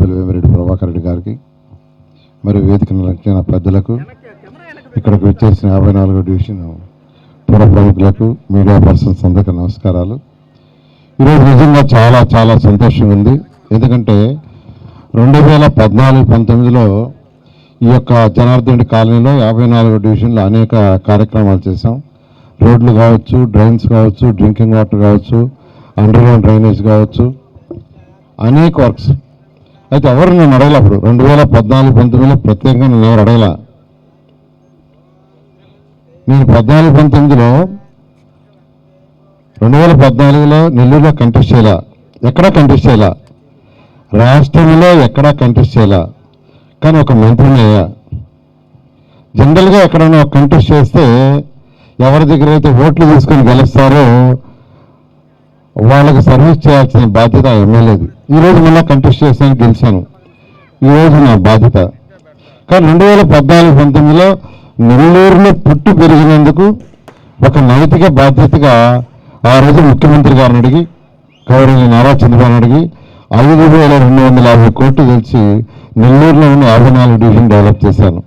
సభ్యులు వేమిరెడ్డి ప్రభాకర్ రెడ్డి గారికి మరి వేదిక నడిచిన పెద్దలకు ఇక్కడికి వచ్చేసిన యాభై నాలుగో డివిజన్ పుర ప్రముఖులకు మీడియా పర్సన్స్ అందరికీ నమస్కారాలు. ఈరోజు నిజంగా చాలా చాలా సంతోషంగా ఉంది. ఎందుకంటే రెండు వేల పద్నాలుగు పంతొమ్మిదిలో ఈ యొక్క జనార్దన్ కాలనీలో యాభై నాలుగో డివిజన్లో అనేక కార్యక్రమాలు చేశాం. రోడ్లు కావచ్చు డ్రైన్స్ కావచ్చు డ్రింకింగ్ వాటర్ కావచ్చు అండర్గ్రౌండ్ డ్రైనేజ్ కావచ్చు అనేక వర్క్స్ అయితే ఎవరు నేను అడగల అప్పుడు? రెండు వేల పద్నాలుగు పంతొమ్మిదిలో ప్రత్యేకంగా నేను ఎవరు అడగల? నేను పద్నాలుగు పంతొమ్మిదిలో రెండు వేల పద్నాలుగులో నెల్లూరులో కంటెస్ట్ చేయాల. ఎక్కడా కంటెస్ట్ చేయాల. రాష్ట్రంలో ఎక్కడా కంటెస్ట్ చేయాల. కానీ ఒక మంత్రిని అయ్యా. జనరల్గా ఎక్కడైనా ఒక కంటెస్ట్ చేస్తే ఎవరి దగ్గర అయితే ఓట్లు తీసుకొని గెలుస్తారో వాళ్ళకి సర్వీస్ చేయాల్సిన బాధ్యత ఎమ్మెల్యేది. ఈరోజు మళ్ళీ కంటెస్ట్ చేశాను గెలిచాను. ఈరోజు నా బాధ్యత. కానీ రెండు వేల పద్నాలుగు పంతొమ్మిదిలో నెల్లూరులో పుట్టి పెరిగినందుకు ఒక నైతిక బాధ్యతగా ఆ రోజు ముఖ్యమంత్రి గారిని అడిగి గౌరవ నారా చంద్రబాబు అడిగి ఐదు వేల రెండు వందల యాభై కోట్లు గెలిచి నెల్లూరులో ఉన్న యాభై నాలుగు డివిజన్ డెవలప్ చేశాను.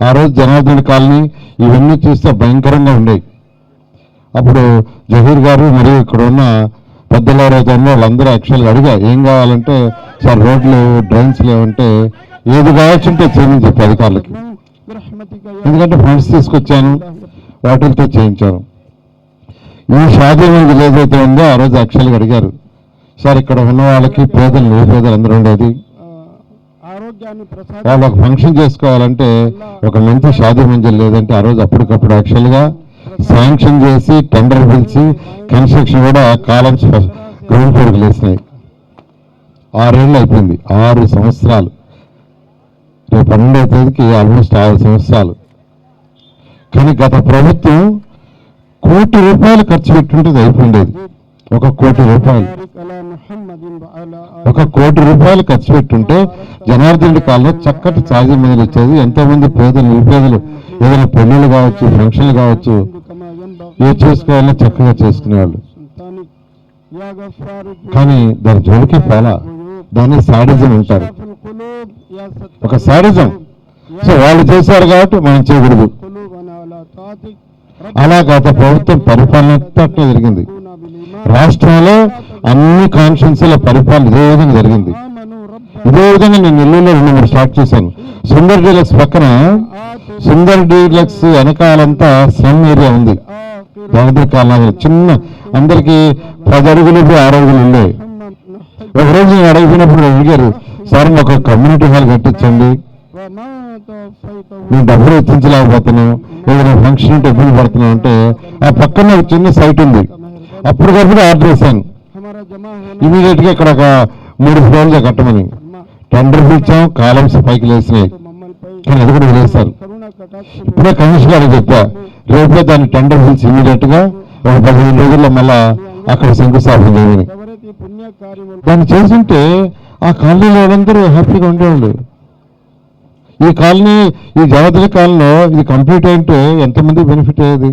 ఆ రోజు జనార్దన్ కాలనీ ఇవన్నీ చూస్తే భయంకరంగా ఉండేవి. అప్పుడు జహీర్ గారు మరియు ఇక్కడ ఉన్న పెద్దలారా రోజుల్లో వాళ్ళందరూ యాక్చువల్గా అడిగా ఏం కావాలంటే సార్ రోడ్లు డ్రైన్స్ లేవంటే ఏది కావచ్చుంటే చేయమని చెప్పి అధికారులకి. ఎందుకంటే ఫండ్స్ తీసుకొచ్చాను వాటితో చేయించాను. ఈ షాదీ మీద ఏదైతే ఉందో ఆ రోజు యాక్చువల్గా అడిగారు సార్ ఇక్కడ ఉన్న వాళ్ళకి పేదలు నిరుపేదలు అందరూ ఉండేది. వాళ్ళు ఒక ఫంక్షన్ చేసుకోవాలంటే ఒక మంచి షాదీ మంజలు లేదంటే ఆ రోజు అప్పటికప్పుడు యాక్చువల్గా శాంక్షన్ చేసి టెండర్ పిలిచి కన్స్ట్రక్షన్ కూడా కాలమ్స్ గ్రౌండ్ ఫ్లోర్కి లేసినాయి. ఆరేళ్ళు అయిపోయింది ఆరు సంవత్సరాలు. రేపు పన్నెండవ తేదీకి ఆల్మోస్ట్ ఆరు సంవత్సరాలు. కానీ గత ప్రభుత్వం కోటి రూపాయలు ఖర్చు పెట్టుంటే అయిపోయిండేది. ఒక కోటి రూపాయలు. ఒక కోటి రూపాయలు ఖర్చు పెట్టుంటే జనార్దన్ కాలంలో చక్కటి ఛార్జీ మీద వచ్చేది. ఎంతో మంది పేదలు నిరుపేదలు ఏదైనా పెళ్ళిళ్ళు కావచ్చు ఫంక్షన్లు కావచ్చు ఏ చేసుకోవాలో చక్కగా చేసుకునేవాళ్ళు. కానీ దాని జోలికి పోలా. దాన్ని శాడిజం అంటారు ఒక శాడిజం సో వాళ్ళు చేశారు కాబట్టి మనం చేయకూడదు. అలా గత ప్రభుత్వం పరిపాలన అట్లా జరిగింది. రాష్ట్రంలో అన్ని కాన్షియన్స్ల పరిపాలన ఇదే విధంగా జరిగింది. ఇదే విధంగా నేను నెల్లూరులో రెండు మూడు స్టార్ట్ చేశాను. సుందర్ డీలక్స్ పక్కన సుందర్ డీలక్స్ వెనకాలంతా స్లమ్ ఏరియా ఉంది. దాని కాలంలో చిన్న అందరికి పది అడుగులు ఆరు అడుగులు ఉండేవి ఒక రోజు నేను అడిగిపోయినప్పుడు అడిగారు సార్ మాకు ఒక కమ్యూనిటీ హాల్ కట్టించండి. మేము డబ్బులు ఎత్తించలేకపోతున్నాం ఏదైనా ఫంక్షన్ ఉంటే ఇబ్బంది పడుతున్నాం అంటే ఆ పక్కన ఒక చిన్న సైట్ ఉంది. అప్పటికప్పుడు ఆర్డర్ చేశాను ఇమీడియట్గా ఇక్కడ ఒక మూడు ఫ్లోర్లు కట్టమని. టెండర్ పిలిచాం కాలమ్స్ పైకి లేసినాయి కానీ అది కూడా వదిలేస్తారు ఇప్పుడే కమిషన్ గారు చెప్పా రేపే దాన్ని టెండర్ పిలిచి ఇమీడియట్గా ఒక పదిహేను రోజుల్లో మళ్ళా అక్కడ శంకుస్థాపన చేయమని దాన్ని చేస్తుంటే ఆ కాలనీలో వాళ్ళందరూ హ్యాపీగా ఉండేవాళ్ళు. ఈ కాలనీ ఈ జగతుల కాలంలో ఇది కంప్లీట్ అయితే ఎంతమంది బెనిఫిట్ అయ్యేది?